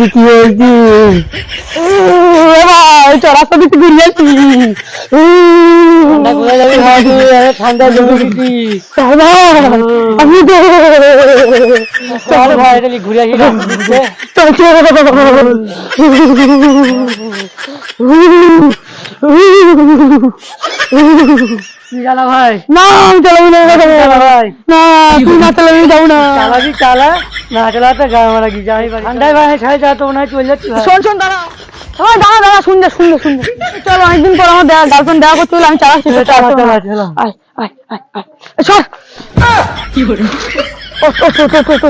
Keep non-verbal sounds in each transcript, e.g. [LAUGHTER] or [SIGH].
হয়েছে কি? হয়েছে ভাই চড়াস্তা দিতে ঘুরিয়ে আসি ঠান্ডা কোথায় যাবি ভাই তুই? আরে ঠান্ডা জমে গেছি। আমি চল ভাই, এটা ঘুরে আসি না, দিচ্ছে। তুই চালা ভাই? না আমি চালাবো না। ভাই? না তুই না চালাবি যাব না। চালাবি চালা। না চালাতে গা মারা কি যাই ভাই ঠান্ডায় ভাই সাড়ে চার তো মনে হয় চলে যাচ্ছি। শোন শোন দাঁড়া। আমার দাঁড়া দাঁড়া শুনলে শুনলে শুনলে চলো অনেকদিন পর আমার গার্লফ্রেন্ড দেখা করতে আমি চালাচ্ছি চালা, চল, চল। আয় আয় আয় আয়। সর। কি করে ও ও ও ও ও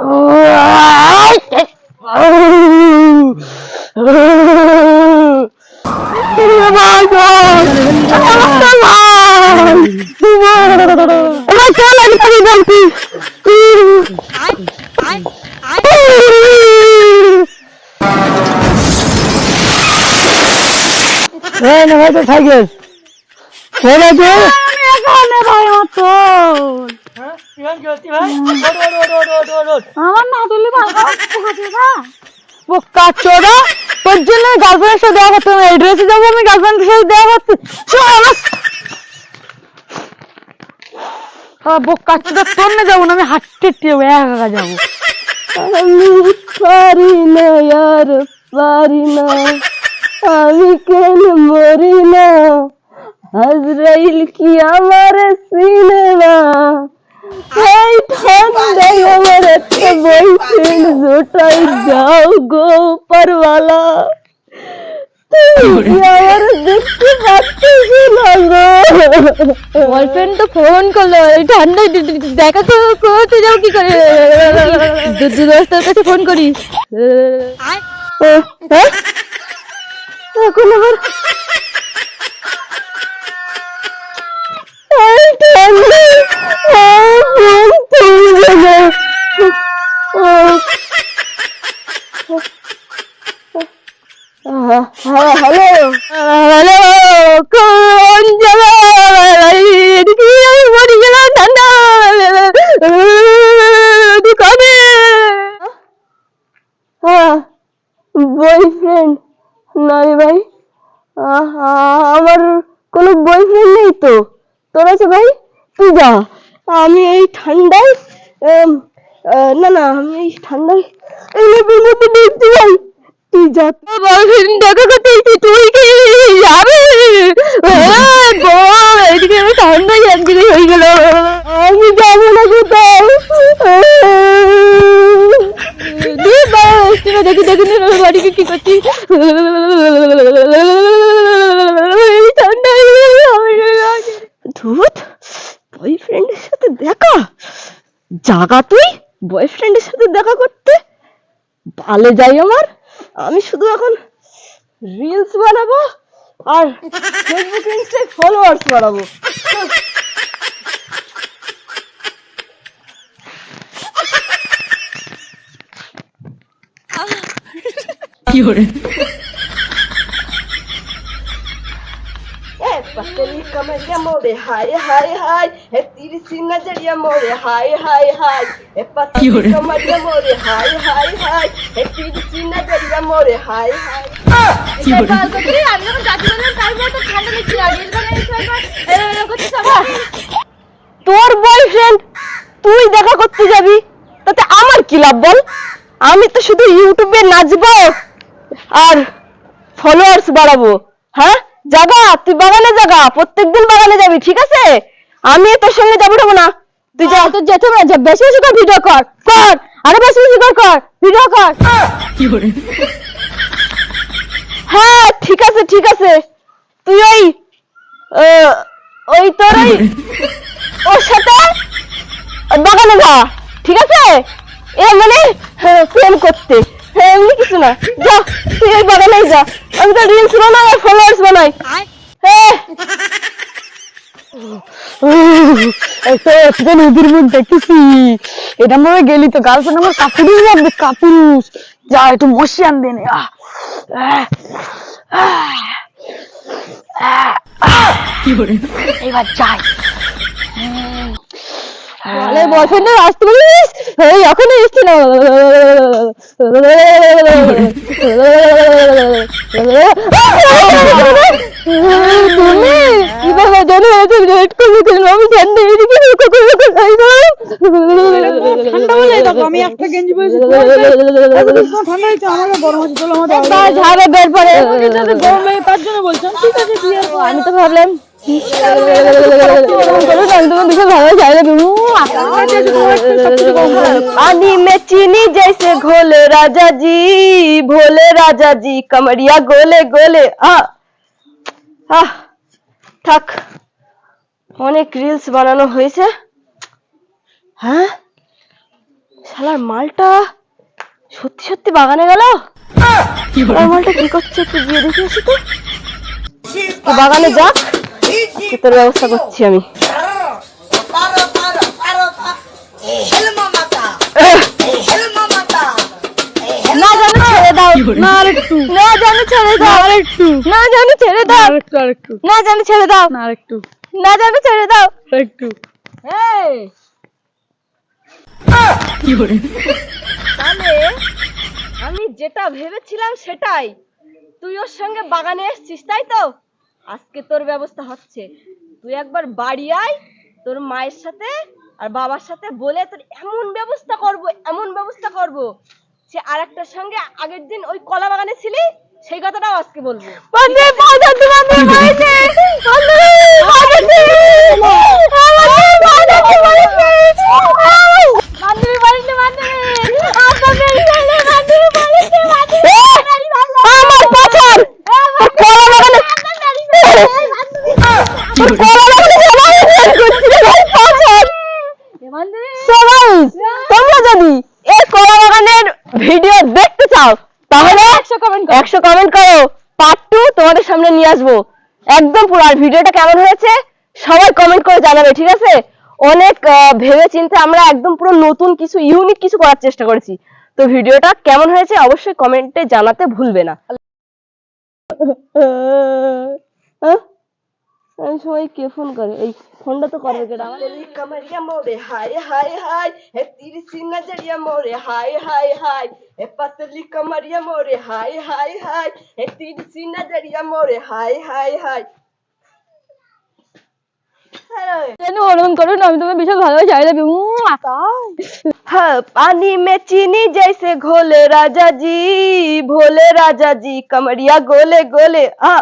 ও আয়, এ, আমার না তুলি বোকা তোর জন্য গার্লফ্রেন্ডের সাথে দেখা করতে ড্রেসে যাব আমি গার্লফ্রেন্ডের সাথে দেখা করতে। চল বোকা চোদা তোর না যাব না আমি হাঁটতে যাব একা একা যাব পারি না আর পারি না। আমি কেন মরি না? আজরাইল কি আমার সিনেমা? এই ঠান্ডায় আমার একটা বয়ফ্রেন্ড জোটাই যাও গো পরওয়ালা বয়ফ্রেন্ড তো ফোন করল ঠান্ডায় দেখা করতে যাও কি করে? [LAUGHS] দোস্তের কাছে ফোন করি। হ্যাঁ? এখন আবার এই ঠান্ডায় আমার ফোন তুলবে না হ্যালো হ্যালো কোন জায়গায় এদিকে আমি মরে গেলাম ঠান্ডা দোকানে হ্যাঁ বয়ফ্রেন্ড নাই ভাই আহ, আমার কোনো বয়ফ্রেন্ড নেই তো তোর ভাই? তুই যা। আমি এই ঠান্ডায় না না আমি এই ঠান্ডায় এই লেপের মধ্যে দেখছি ভাই। তুই যা। বয়ফ্রেন্ড দেখা তুই কি যাবে। আহ, ধুত বয়ফ্রেন্ডের সাথে দেখা? জাগা তুই বয়ফ্রেন্ডের সাথে দেখা করতে? ভালো যাই আমার। আমি শুধু এখন রিলস বানাবো আর ফেসবুক ইনস্টায় ফলোয়ার্স বাড়াবো ए cambiamo de high, high, high. E tiri sinna cambiamo de high, high, high. E patti cambiamo de high, high, high. E tiri sinna cambiamo de high, high. তোর বয়ফ্রেন্ড তুই দেখা করতে যাবি তাতে আমার কি লাভ বল আমি তো শুধু ইউটিউবে নাচবো আর ফলোয়ার্স বাড়াবো হ্যাঁ জাগা তুই বাগানে জাগা প্রত্যেকদিন বাগানে যাবি ঠিক আছে? আমি তোর সঙ্গে যাব যাব না তুই যা তোর যেতে হবে যা বেশি বেশি করে ভিডিও কর কর আরও বেশি বেশি করে কর ভিডিও কর। হ্যাঁ ঠিক আছে ঠিক আছে। তুই ওই ওই তোর ওই ওর সাথে বাগানে যা ঠিক আছে? এ মানে হ্যাঁ, প্রেম করতে। হ্যাঁ, এমনি কিছু না। যা তুই ওই বাগানে যা। আমি তো রিলস বানাই। আর ফলোয়ার্স বানাই এটা মনে গেলি তো গার্লফ্রেন্ড আমার কাপুরুষ লাগবে কাপুরুষ। যা একটু মশি আন দেনে আহ আহ, আহ, আহ, আহ। এবার যাই। তাহলে বয়ফ্রেন্ডের আসতে বলিস? এই এখন এসছি না। তুমি কীভাবে জানো এত লেট করবে কেন আমি ঠান্ডা এদিকে ঠান্ডা বলে দেখো আমি একটা গেঞ্জি পরেছি ঠান্ডা হয়েছে আমাকে গরম হচ্ছে চলো আমাদের ঝাড়ে বের পরে গরম লাগে তার জন্য বলছেন ঠিক আছে আমি তো ভাবলাম पानी में चीनी जैसे घोले राजा जी भोले राजा जी कमरिया गोले गोले आ আহ থাক অনেক রিলস বানানো হয়েছে হ্যাঁ শালার মালটা সত্যি সত্যি বাগানে গেল আর মালটা কি করছে একটু গিয়ে দেখে আসি তো তো বাগানে যাক কি তোর ব্যবস্থা করছি আমি না জানো ছেড়ে দাও। না আরেকটু। না জানো ছেড়ে দাও। আরেকটু। না জানো ছেড়ে দাও। আরেকটু আরেকটু। না জানো ছেড়ে দাও। না আরেকটু। না জানো ছেড়ে দাও। আরেকটু। এই। তাহলে আমি যেটা ভেবেছিলাম সেটাই। তুই ওর সঙ্গে বাগানে এসছিস তাই তো? আজকে তোর ব্যবস্থা হচ্ছে তুই একবার বাড়ি আয় তোর মায়ের সাথে আর বাবার সাথে বলে তোর এমন ব্যবস্থা করব এমন ব্যবস্থা করব সে আরেকটার সঙ্গে আগের দিন ওই কলা বাগানে ছিলি সেই কথাটাও আজকে বলব বাধা তোমার মাইছে বন্ধে বাধা তোমার বান্ধবী বলেছে বান্ধবী আপনাদের ছেলে বান্ধবী বলেছে বান্ধবী আমার পাছার কলা বাগানে কলা বাগানে সবাই করছিল ভাই পাছার তোমরা যদি এই কলা বাগানের ভিডিও দেখতে চাও তাহলে একশো কমেন্ট একশো কমেন্ট করো। পার্ট টু তোমাদের সামনে নিয়ে আসব। একদম পুরো আর ভিডিওটা কেমন হয়েছে সবাই কমেন্ট করে জানাবে ঠিক আছে? অনেক ভেবে চিন্তে আমরা একদম পুরো নতুন কিছু ইউনিক কিছু করার চেষ্টা করেছি। তো ভিডিওটা কেমন হয়েছে অবশ্যই কমেন্টে জানাতে ভুলবে না। সবাই কে ফোন করে এই ফোনটা তো করবে কেটা আমার तेरी कमरिया मोरे हाय हाय हाय है तेरी सी नजरिया मोरे हाय हाय हाय है पतली कमरिया मोरे हाय हाय हाय है तेरी सी नजरिया मोरे हाय हाय हाय অনুমান করুন আমি তোমার ভীষণ ভালো চাই हाँ पानी में चीनी जैसे घोले राजा जी भोले राजा जी कमरिया गोले गोले हाँ